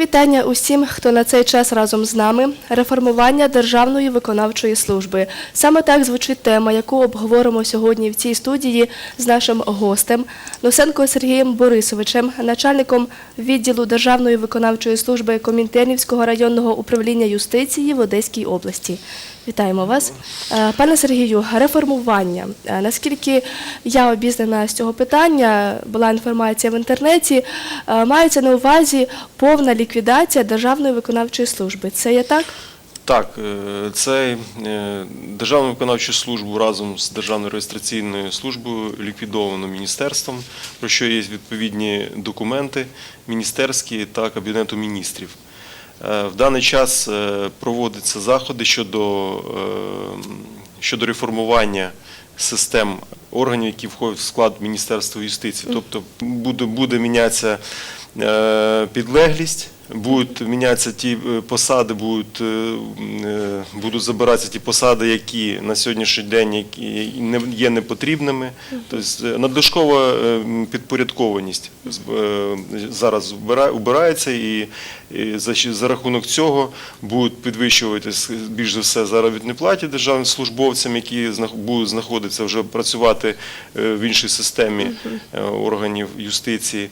вітання усім, хто на цей час разом з нами. Реформування Державної виконавчої служби. Саме так звучить тема, яку обговоримо сьогодні в цій студії з нашим гостем Лусенко Сергієм Борисовичем, начальником відділу Державної виконавчої служби Комінтернівського районного управління юстиції в Одеській області. Вітаємо вас, Е, пане Сергію. Реформування. Е, Наскільки я обізнана з цього питання, була інформація в інтернеті. е, Мається на увазі повна ліквідація Державної виконавчої служби. Це є так? Так, це Державну виконавчу службу разом з Державною реєстраційною службою ліквідовано міністерством, про що є відповідні документи міністерські та Кабінету міністрів. Е, В даний час е, проводяться заходи щодо, е, щодо реформування систем органів, які входять в склад Міністерства юстиції. Тобто буде, буде мінятися підлеглість. Будуть мінятися ті е, посади, будуть, е, е, будуть забиратися ті посади, які на сьогоднішній день не є непотрібними. Тобто надлишкова підпорядкованість зараз убира- убирається, і за, рахунок цього будуть підвищуватись більш за все заробітні платі державним службовцям, які будуть знаходитися вже працювати в іншій системі органів юстиції.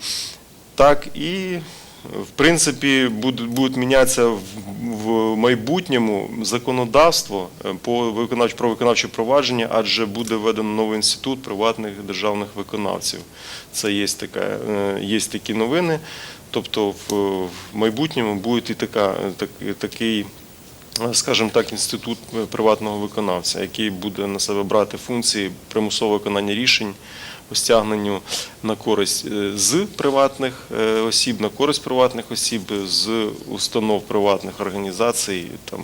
Так і в принципі будуть, мінятися в, майбутньому законодавство е, по виконавч, про виконавче провадження, адже буде введено новий інститут приватних державних виконавців. Це є, така, е, є такі новини. Тобто в, в майбутньому буде і така, так, такий скажімо так, інститут приватного виконавця, який буде на себе брати функції примусового виконання рішень стягненню на користь е, з приватних е, осіб, на користь приватних осіб, з установ приватних організацій, там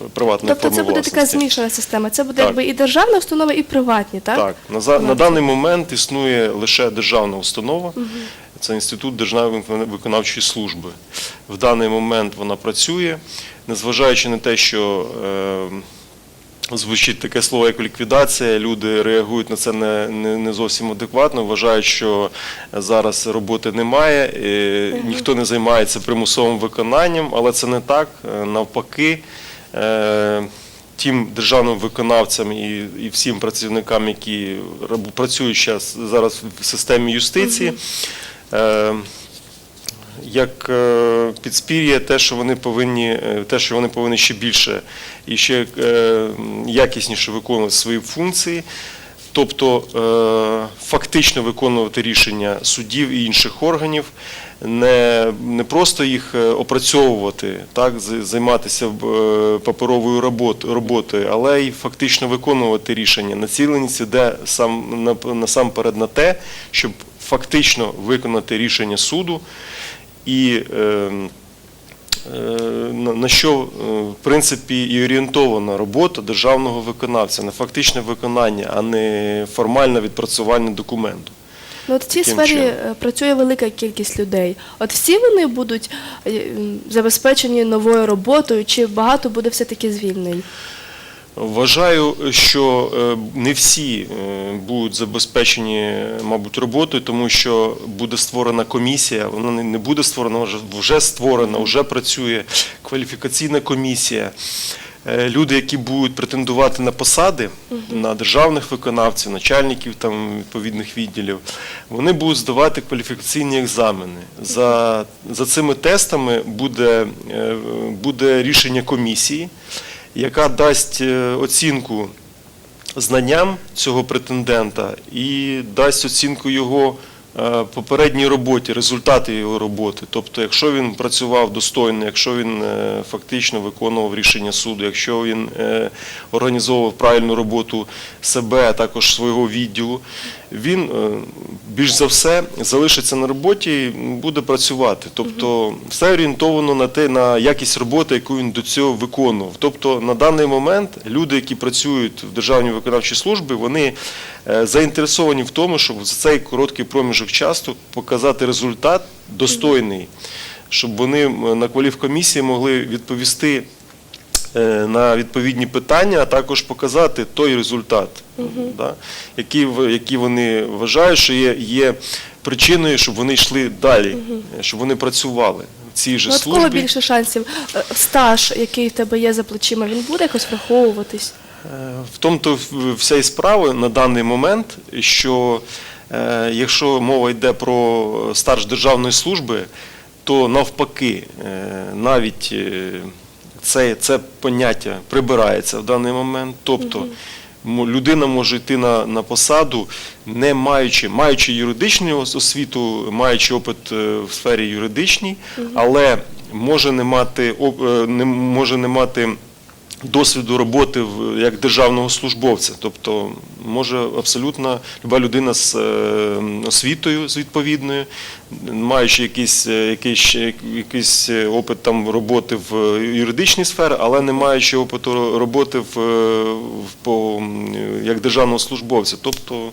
е, приватної Тобто це буде така змішана система. Це буде Так. якби і державна установа, і приватні, так? Так, на, за- на даний момент існує лише державна установа, це інститут Державної виконавчої служби. В даний момент вона працює, незважаючи на те, що е, звучить таке слово, як ліквідація, люди реагують на це не, не, не зовсім адекватно, вважають, що зараз роботи немає, е, ніхто не займається примусовим виконанням, але це не так. Е, Навпаки. Е, тим державним виконавцям і, і всім працівникам, які працюють зараз в системі юстиції, е, як е, підспір'я те, що вони повинні, те, що вони повинні ще більше і ще е, якісніше виконувати свої функції. Тобто е, фактично виконувати рішення суддів і інших органів, не, просто їх е, опрацьовувати, займатися паперовою роботою, але й фактично виконувати рішення. Націленість іде сам, насамперед на те, щоб фактично виконати рішення суду і на на що е, в принципі і орієнтована робота державного виконавця на фактичне виконання, а не формальне відпрацювання документу. Ну, от в цій Таким сфері чином. е, працює велика кількість людей. От всі вони будуть е, забезпечені новою роботою, чи багато буде все-таки звільнень? Вважаю, що е, не всі е, будуть забезпечені, мабуть, роботою, тому що буде створена комісія. Вона не- буде створена, вже- створена, вже працює кваліфікаційна комісія. Е, Люди, які будуть претендувати на посади, на державних виконавців, начальників там відповідних відділів, вони будуть здавати кваліфікаційні екзамени. За, за цими тестами буде, е, буде рішення комісії, яка дасть е, оцінку знанням цього претендента і дасть оцінку його е, попередній роботі, результати його роботи. Тобто, якщо він працював достойно, якщо він е, фактично виконував рішення суду, якщо він організовував правильну роботу себе, а також свого відділу, він е, більш за все залишиться на роботі і буде працювати. Тобто, все орієнтовано на те, на якість роботи, яку він до цього виконував. Тобто, на даний момент люди, які працюють в державній виконавчій службі, вони е, заінтересовані в тому, щоб за цей короткий проміжок часу показати результат достойний, щоб вони на кваліфкомісії могли відповісти на відповідні питання, а також показати той результат, да, який, який вони вважають, що є, є причиною, щоб вони йшли далі, е, щоб вони працювали. цій же Ну, от кого більше шансів? Е, Стаж, який в тебе є за плечима, він буде якось враховуватись? Е, В тому то вся і справа на даний момент, що е, якщо мова йде про старш державної служби, то навпаки, е, навіть е, це, це поняття прибирається в даний момент. Тобто людина може йти на, на посаду, не маючи, маючи юридичну освіту, маючи опит е, в сфері юридичній, але може не мати, е, не, може не мати досвіду роботи як державного службовця. Тобто може абсолютно люба людина з е, освітою з відповідною, маючи якийсь, е, якийсь, якийсь е, опит там роботи в юридичній сфері, але не маючи опиту роботи в, в по, як державного службовця. Тобто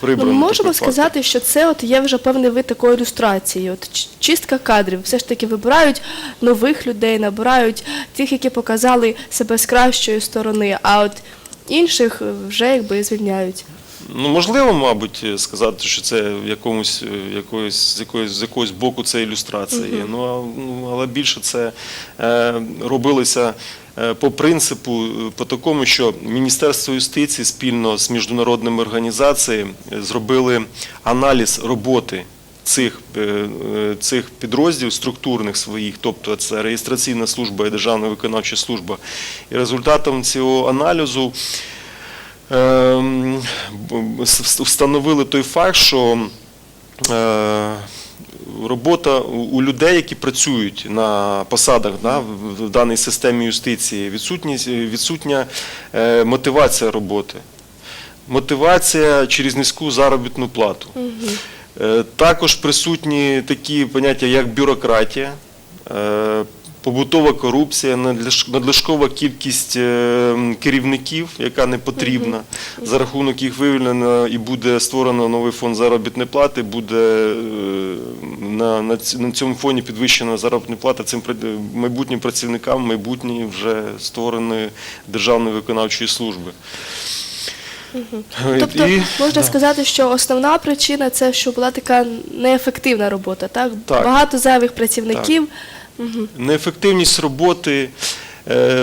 прибрано ми можемо сказати, що це от є вже певний вид такої ілюстрації. От чистка кадрів. Все ж таки вибирають нових людей, набирають тих, які показали себе з кращої сторони, а от інших вже якби звільняють. Ну, можливо, мабуть, сказати, що це в якомусь, е, якоїсь, з, якоїсь, з якогось боку це ілюстрація є. Ну, а- ну, але більше це е, робилося е, по принципу, е, по такому, що Міністерство юстиції спільно з міжнародними організаціями е, зробили аналіз роботи. Цих, е, е, цих підрозділів структурних своїх, тобто це реєстраційна служба і державна виконавча служба. І результатом цього аналізу с- встановили той факт, що е, робота у людей, які працюють на посадах да, в даній системі юстиції, відсутність- відсутня е, мотивація роботи. Мотивація через низьку заробітну плату. Е, Також присутні такі поняття, як бюрократія, е, побутова корупція, надлишкова кількість керівників, яка не потрібна. За рахунок їх вивільнено і буде створено новий фонд заробітної плати, буде на, на на цьому фоні підвищена заробітна плата цим майбутнім працівникам майбутньої вже створеної державної виконавчої служби. Тобто І- можна сказати, що основна причина це що була така неефективна робота, так? Так. Багато зайвих працівників. Мгм. неефективність роботи,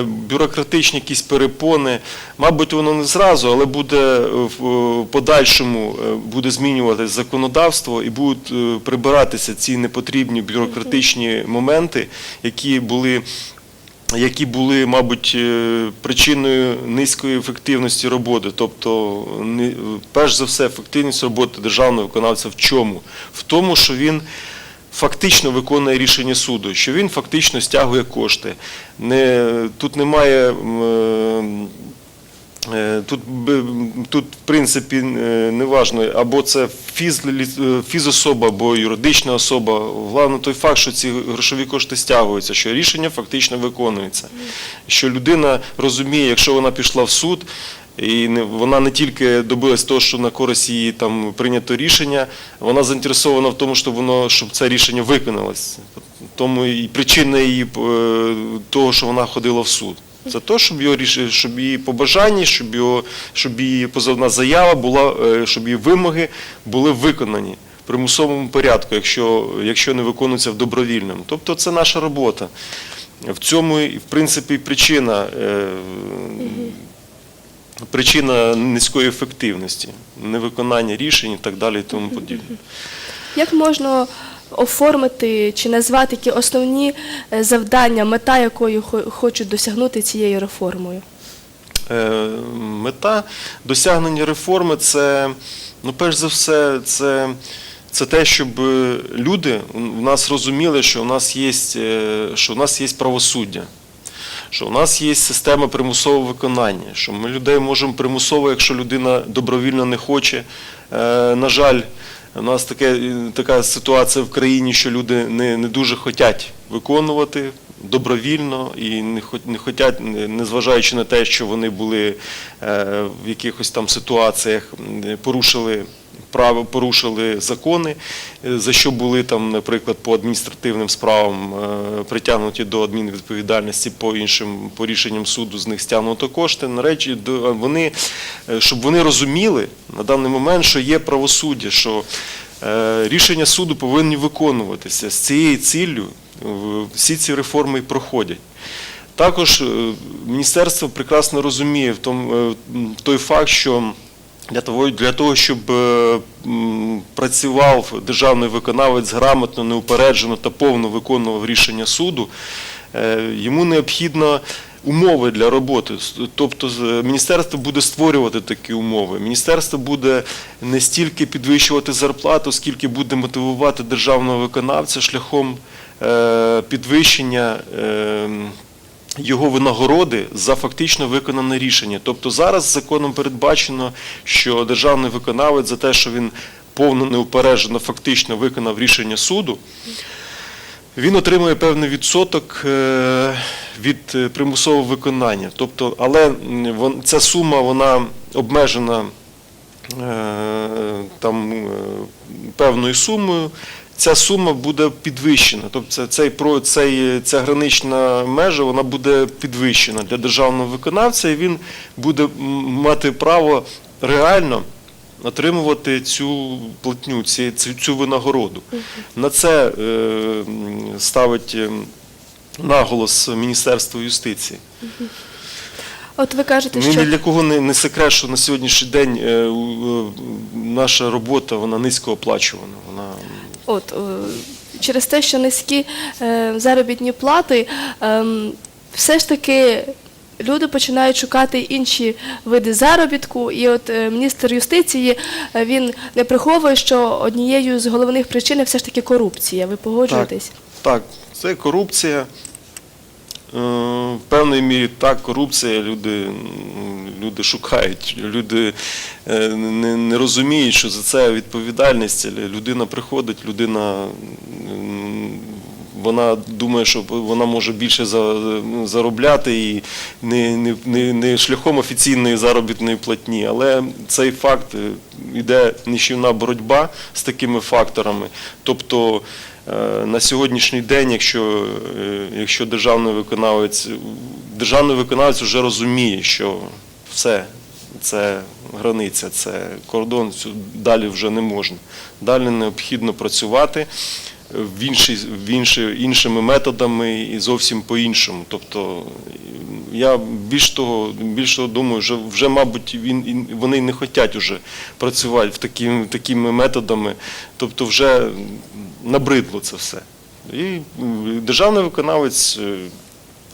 бюрократичні якісь перепони. Мабуть, воно не зразу, але буде в подальшому е, буде змінюватися законодавство і будуть е, прибиратися ці непотрібні бюрократичні моменти, які були. Які були, мабуть, е, причиною низької ефективності роботи, тобто, перш за все, ефективність роботи державного виконавця в чому? В тому, що він фактично виконує рішення суду, що він фактично стягує кошти. Не, тут немає. е, Тут, тут, в принципі, е, неважно, або це фіз, е, фізособа, або юридична особа. Головне той факт, що ці грошові кошти стягуються, що рішення фактично виконується. Що людина розуміє, якщо вона пішла в суд, і не, вона не тільки добилась того, що на користь її там прийнято рішення, вона заінтересована в тому, щоб воно щоб це рішення виконалось. Тому і причина її е, того, що вона ходила в суд. Це то, щоб його щоб її побажання, щоб його, щоб її позовна заява була, е, щоб її вимоги були виконані в примусовому порядку, якщо, якщо не виконуються в добровільному. Тобто це наша робота. В цьому, в принципі, причина, е, причина низької ефективності, невиконання рішень і так далі і тому подібне. Як можна оформити чи назвати які основні е, завдання, мета якої хочуть досягнути цією реформою? Е, Мета досягнення реформи це, ну, перш за все, це, це те, щоб люди в нас розуміли, що у нас є, е, що у нас є правосуддя. Що у нас є система примусового виконання, що ми людей можемо примусово, якщо людина добровільно не хоче. Е, На жаль, у нас таке, така ситуація в країні, що люди не, не дуже хочуть виконувати добровільно і не, не хочуть, незважаючи на те, що вони були е, в якихось там ситуаціях, порушили право, порушили закони, е, за що були там, наприклад, по адміністративним справам е, притягнуті до адмінвідповідальності, по іншим по рішенням суду з них стягнуто кошти. Нарешті до- вони, е, щоб вони розуміли на даний момент, що є правосуддя, що рішення суду повинні виконуватися з цією ціллю. всі ці реформи проходять. Також міністерство прекрасно розуміє в той факт, що для того, для того, щоб е, працював державний виконавець грамотно, неупереджено та повно виконував рішення суду, е, йому необхідно умови для роботи. Тобто міністерство буде створювати такі умови. Міністерство буде не стільки підвищувати зарплату, скільки буде мотивувати державного виконавця шляхом е, підвищення. Його винагороди за фактично виконане рішення. Тобто зараз законом передбачено, що державний виконавець за те, що він повно неупереджено фактично виконав рішення суду, він отримує певний відсоток е, від е, примусового виконання. Тобто, але ця сума вона обмежена е, там певною сумою. Ця сума буде підвищена. Тобто цей, про- цей, ця гранична межа вона буде підвищена для державного виконавця, і він буде мати право реально отримувати цю платню, цю, цю винагороду. На це е, ставить е, наголос Міністерство юстиції. От ви кажете, що ні для кого не, не секрет, що на сьогоднішній день е, е, наша робота вона низько оплачувана. Вона От е, через те, що низькі е, заробітні плати, ем, все ж таки люди починають шукати інші види заробітку. І от е, міністр юстиції він не приховує, що однією з головних причин все ж таки корупція. Ви погоджуєтесь? Так, це корупція. Е, В певній мірі так, корупція, люди, люди шукають, люди е, не, не розуміють, що за це відповідальність. Людина приходить, людина вона думає, що вона може більше заробляти і не, не, не, не шляхом офіційної заробітної платні. Але цей факт е, іде нищівна боротьба з такими факторами. Тобто Е, На сьогоднішній день, якщо, е, якщо державний виконавець, державний виконавець вже розуміє, що все, це границя, це кордон, далі вже не можна. Далі необхідно працювати в інші, в інші, іншими методами і зовсім по-іншому. Тобто я більш того, більш того думаю, вже, вже мабуть, він, вони не хочуть вже працювати в такі, такими методами. Тобто вже набридло це все. І державний виконавець. е,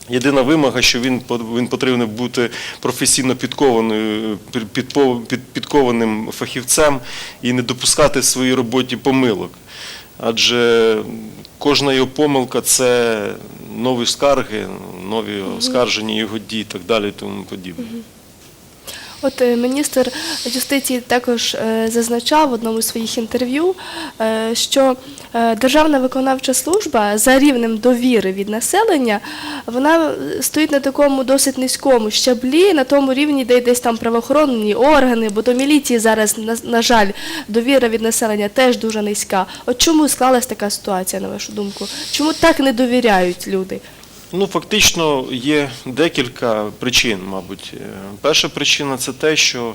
Єдина вимога, що він він потрібен бути професійно підкованою, під- підкованим фахівцем і не допускати в своїй роботі помилок. Адже кожна його помилка це нові скарги, нові оскарження його дій і так далі і тому подібне. От е, міністр юстиції також е, зазначав в одному з своїх інтерв'ю, е, що Державна виконавча служба за рівнем довіри від населення вона стоїть на такому досить низькому щаблі, на тому рівні, де десь там правоохоронні органи, бо до міліції зараз, на жаль, довіра від населення теж дуже низька. От чому склалась така ситуація, на вашу думку? Чому так не довіряють люди? Ну, фактично є декілька причин, мабуть. Е, Перша причина це те, що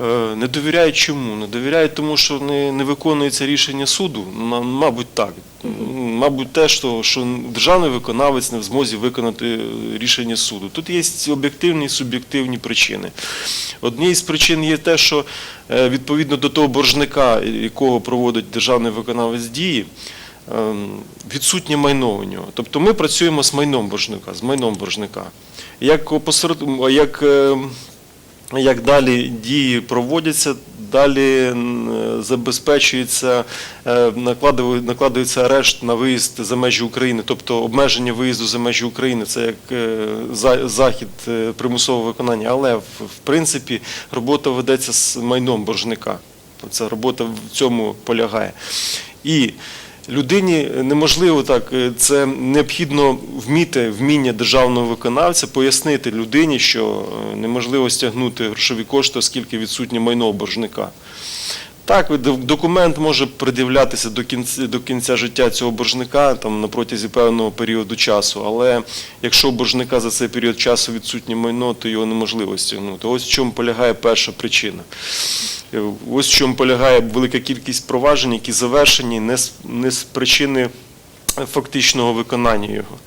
е, не довіряють чому? Не довіряють тому, що не, не виконується рішення суду. Мабуть, так. Мабуть, те, що, що державний виконавець не в змозі виконати е, рішення суду. Тут є об'єктивні і суб'єктивні причини. Однією з причин є те, що відповідно до того боржника, якого проводить державний виконавець дії, відсутнє майно у нього. Тобто ми працюємо з майном боржника, з майном боржника. Як, опосеред- як, ем, як далі дії проводяться, далі забезпечується, е, накладує- накладується арешт на виїзд за межі України, тобто обмеження виїзду за межі України, це як е, захід е, примусового виконання. Але в в принципі робота ведеться з майном боржника. Ця робота в цьому полягає. І людині неможливо так, е, це необхідно вміти вміння державного виконавця, пояснити людині, що е, неможливо стягнути грошові кошти, оскільки відсутнє майно боржника. Так, документ може пред'являтися до кінця, до кінця життя цього боржника там, на протязі певного періоду часу, але якщо у боржника за цей період часу відсутнє майно, то його неможливо стягнути. Ось в чому полягає перша причина. Е, Ось в чому полягає велика кількість проваджень, які завершені не з, не з причини фактичного виконання його.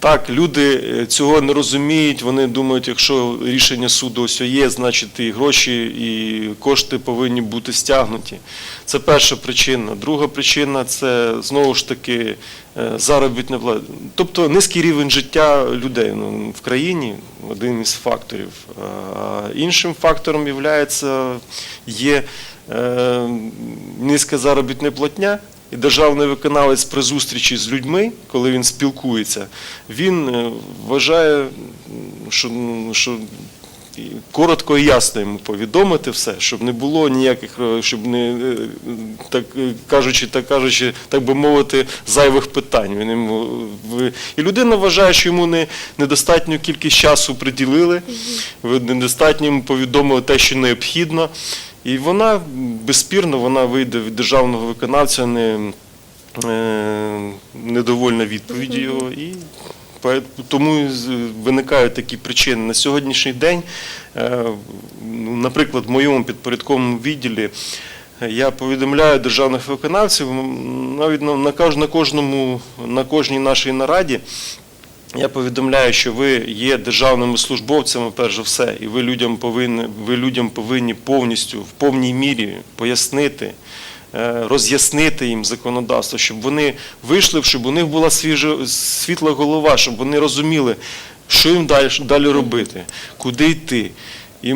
Так, люди е, цього не розуміють. Вони думають, якщо рішення суду ось є, значить і гроші, і кошти повинні бути стягнуті. Це перша причина. Друга причина це знову ж таки е, заробітна плата. Тобто низький рівень життя людей ну, в країні один із факторів. А іншим фактором являється, є е, низька заробітна платня. І державний виконавець при зустрічі з людьми, коли він спілкується, він е, вважає, що, що коротко і ясно йому повідомити все, щоб не було ніяких, е, щоб не е, так кажучи, так кажучи, так би мовити, зайвих питань. Він йому і людина вважає, що йому не недостатню кількість часу приділили, недостатньо йому повідомили те, що необхідно. І вона безспірно вона вийде від державного виконавця не, е, недовольна відповіді його. І тому виникають такі причини. На сьогоднішній день, е, ну, наприклад, в моєму підпорядковому відділі. е, Я повідомляю державних виконавців навіть на, кожному, на кожній нашій нараді. Я повідомляю, що ви є державними службовцями, перш за все, і ви людям повинні, ви людям повинні повністю в повній мірі пояснити, е, роз'яснити їм законодавство, щоб вони вийшли, щоб у них була свіжа, світла голова, щоб вони розуміли, що їм далі, далі робити, куди йти. І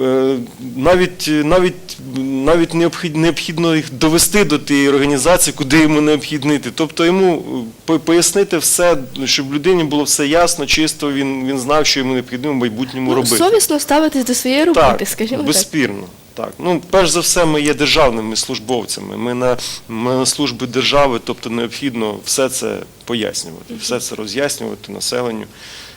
е, навіть, навіть, навіть необхід- необхідно їх довести до тієї організації, куди йому необхідно йти. Тобто йому е, пояснити все, щоб людині було все ясно, чисто, він, він знав, що йому необхідно в майбутньому Ну, робити. совісно ставитись до своєї роботи, Так, скажімо так. безспірно. Так. Ну, перш за все, ми є державними службовцями. Ми на, ми на службі держави, тобто необхідно все це пояснювати, все це роз'яснювати населенню,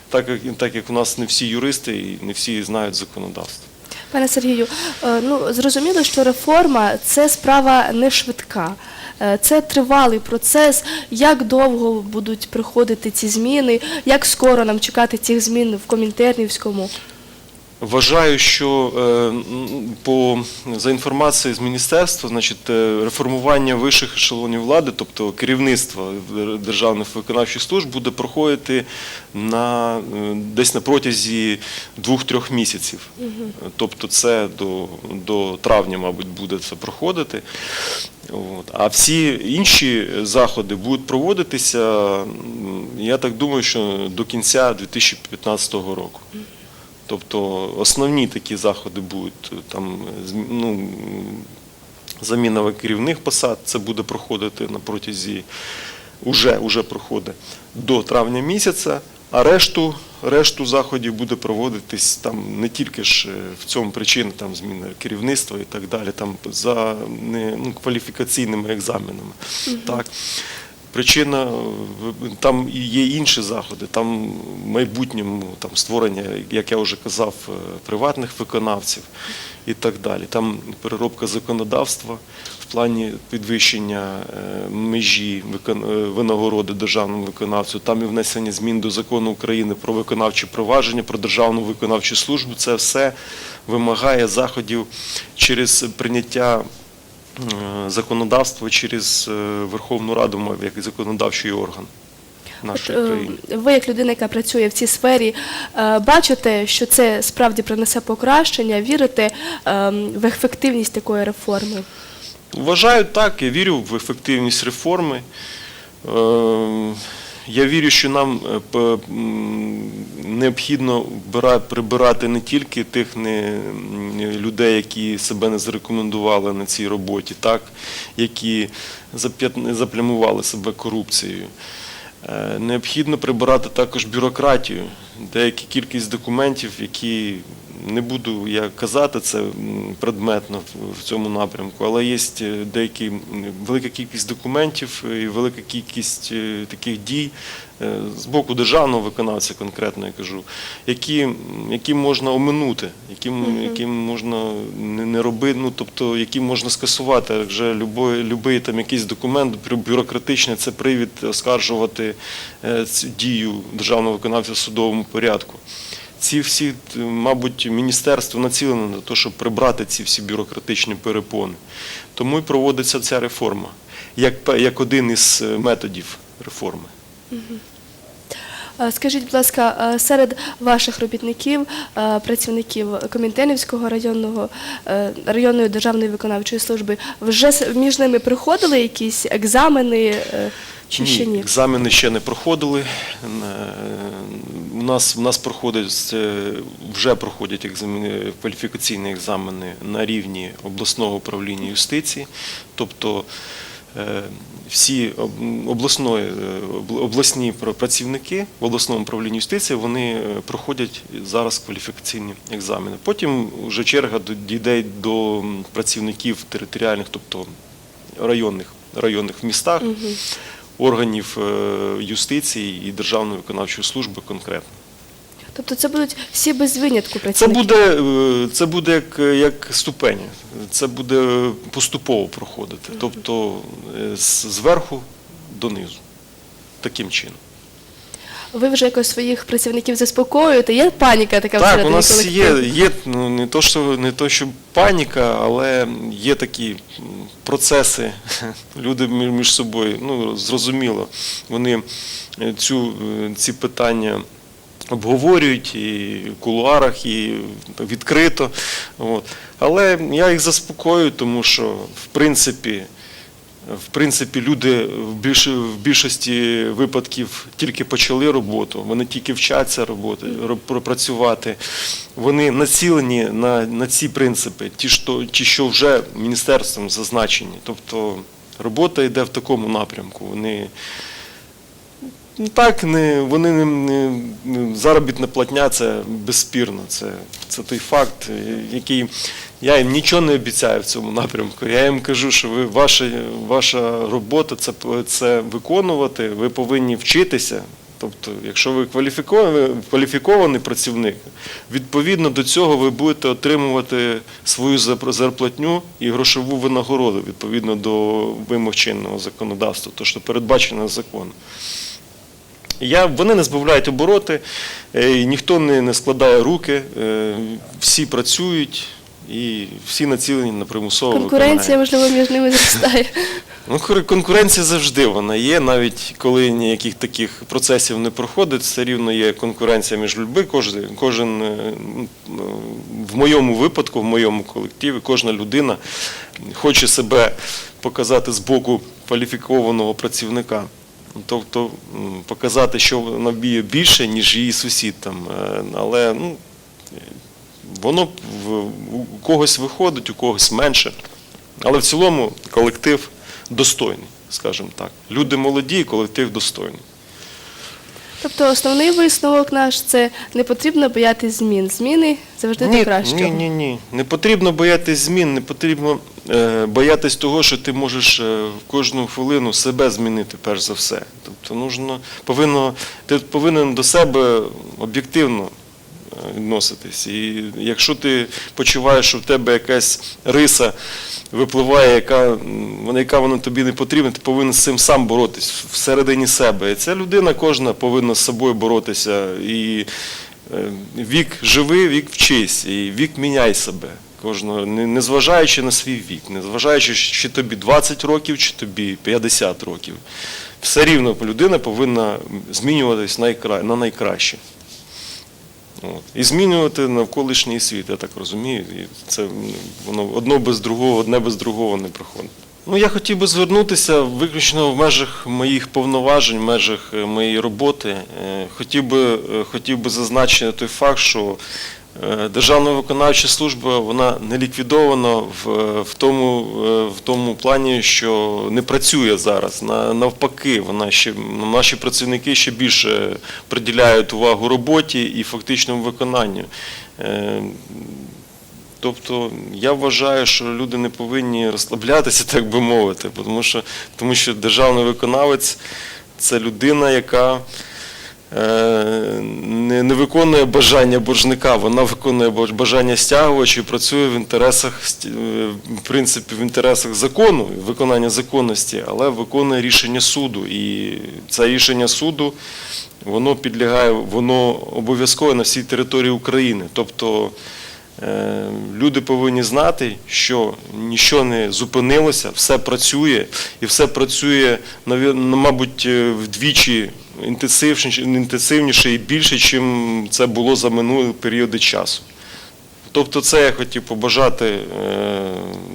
так як, так як у нас не всі юристи і не всі знають законодавство. Пане Сергію, е, ну зрозуміло, що реформа це справа не швидка. Е, Це тривалий процес. Як довго будуть приходити ці зміни? Як скоро нам чекати цих змін в Комінтернівському? Вважаю, що е, по за інформацією з міністерства, значить, е, реформування вищих ешелонів влади, тобто керівництва державних виконавчих служб, буде проходити на е, десь на протязі двох-трьох місяців. Тобто, це до, до травня, мабуть, буде це проходити. От. А всі інші заходи будуть проводитися, я так думаю, що до кінця 2015 року. Тобто основні такі заходи будуть е, там ну, заміна керівних посад, це буде проходити на протязі, уже, уже проходить до травня місяця, а решту, решту заходів буде проводитись там не тільки ж е, в цьому причина, там зміна керівництва і так далі, там за не, ну, кваліфікаційними екзаменами. Так. Причина там є інші заходи. Там в майбутньому там створення, як я вже казав, е, приватних виконавців і так далі. Там переробка законодавства в плані підвищення е, межі е, винагороди державному виконавцю. Там і внесення змін до закону України про виконавче провадження, про державну виконавчу службу. Це все вимагає заходів через прийняття законодавство через е, Верховну Раду мов, як законодавчий орган нашої От, е, країни. Ви, як людина, яка працює в цій сфері, е, бачите, що це справді принесе покращення, вірите е, в ефективність такої реформи? Вважаю так, я вірю в ефективність реформи. Я вірю, що нам е, необхідно прибирати не тільки тих людей, які себе не зарекомендували на цій роботі, які заплямували себе корупцією. Е, Необхідно прибирати також бюрократію, деякі кількість документів, які не буду я казати це предметно в- цьому напрямку, але є е, деякі велика кількість документів і велика кількість е, таких дій е, з боку державного виконавця, конкретно я кажу, які, які можна оминути, які, які можна не, не робити, ну тобто які можна скасувати. Вже любий там якийсь документ бю- бюрократичний це привід оскаржувати е, цю дію державного виконавця в судовому порядку. Ці всі, мабуть, міністерство націлене на те, щоб прибрати ці всі бюрократичні перепони. Тому і проводиться ця реформа, як, як один із е, методів реформи. Е, Скажіть, будь ласка, е, серед ваших робітників, працівників Комінтенівського районного районної державної виконавчої служби, вже між ними проходили якісь екзамени чи ще ні? Екзамени ще не проходили. У нас, у нас проходить, вже проходять екзамени, кваліфікаційні екзамени на рівні обласного управління юстиції. Тобто е, всі обласної, е, обласні працівники в обласному управлінні юстиції вони е, проходять зараз кваліфікаційні екзамени. Потім вже черга до- дійде до працівників територіальних, тобто районних, районних в містах органів юстиції і Державної виконавчої служби конкретно. Тобто це будуть всі без винятку Це буде, е, це буде як, як ступені, це буде поступово проходити, тобто е, зверху донизу, таким чином. Ви вже якось своїх працівників заспокоюєте? Є паніка така Так, у нас колективу? є, є ну, не то, що не то, що паніка, але є такі процеси. Люди мі- між собою, ну зрозуміло, вони е, цю, ці питання. Обговорюють і в кулуарах, і відкрито. От. Але я їх заспокоюю, тому що в принципі, в принципі, люди в, більш, в більшості випадків тільки почали роботу, вони тільки вчаться роботи, працювати. Вони націлені на, на ці принципи, ті, що, ті, що вже міністерством зазначені. Тобто робота йде в такому напрямку. Вони Так, не, вони не, не, заробітна платня це безспірно. Це, це той факт, е, який я їм нічого не обіцяю в цьому напрямку. Я їм кажу, що ви ваша, ваша робота це, це виконувати, ви повинні вчитися. Тобто, якщо ви кваліфікований працівник, відповідно до цього ви будете отримувати свою зарплатню і грошову винагороду відповідно до вимог чинного законодавства, то що передбачено законом. Я, вони не збавляють обороти, е, ніхто не, не складає руки, е, всі працюють і всі націлені на примусове Конкуренція, виконання. можливо, між ними зростає. Ну, конкуренція завжди вона є, навіть коли ніяких таких процесів не проходить, все рівно є конкуренція між людьми. Кожен, кожен в моєму випадку, в моєму колективі, кожна людина хоче себе показати з боку кваліфікованого працівника. Тобто показати, що вона б'є більше, ніж її сусід там. Е, Але ну, воно у когось виходить, у когось менше. Але в цілому колектив достойний, скажімо так. Люди молоді, колектив достойний. Тобто основний висновок наш це не потрібно боятися змін. Зміни завжди до кращого. ні, ні, ні. Не потрібно боятись змін, не потрібно е, боятись того, що ти можеш е, в кожну хвилину себе змінити, перш за все. Тобто нужно, повинно, ти повинен до себе об'єктивно відноситись. І якщо ти почуваєш, що в тебе якась риса випливає, яка, вона- яка вона тобі не потрібна, ти повинен з цим сам боротись всередині себе. І ця людина кожна повинна з собою боротися. І е, вік живи, вік вчись, і вік міняй себе. Кожного, не- незважаючи на свій вік, незважаючи, чи тобі 20 років, чи тобі 50 років. Все рівно людина повинна змінюватись на найкраще. От. І змінювати навколишній світ, я так розумію. І це воно одно без другого, одне без другого не проходить. Ну, я хотів би звернутися виключно в межах моїх повноважень, в межах е, моєї роботи. Е, Хотів би, е, хотів би зазначити той факт, що Державна виконавча служба вона не ліквідована в, в, тому, е, в тому плані, що не працює зараз. На- Навпаки, вона ще, наші працівники ще більше приділяють увагу роботі і фактичному виконанню. Е, Тобто я вважаю, що люди не повинні розслаблятися, так би мовити, тому що, тому що державний виконавець це людина, яка е, не, не виконує бажання боржника, вона виконує бажання стягувача і працює в інтересах, е, в принципі, в інтересах закону, виконання законності, але виконує рішення суду. І це рішення суду воно підлягає, воно обов'язково на всій території України. Тобто е, люди повинні знати, що нічого не зупинилося, все працює, і все працює, ну, мабуть, е, вдвічі інтенсивніше, і більше, ніж це було за минулі періоди часу. Тобто це я хотів побажати е,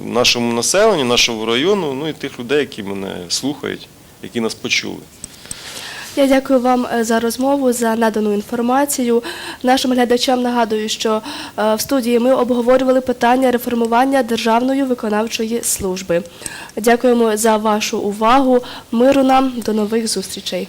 нашому населенню, нашому району, ну і тих людей, які мене слухають, які нас почули. Я дякую вам е, за розмову, за надану інформацію. Нашим глядачам нагадую, що е, в студії ми обговорювали питання реформування Державної виконавчої служби. Дякуємо за вашу увагу. Миру нам до нових зустрічей.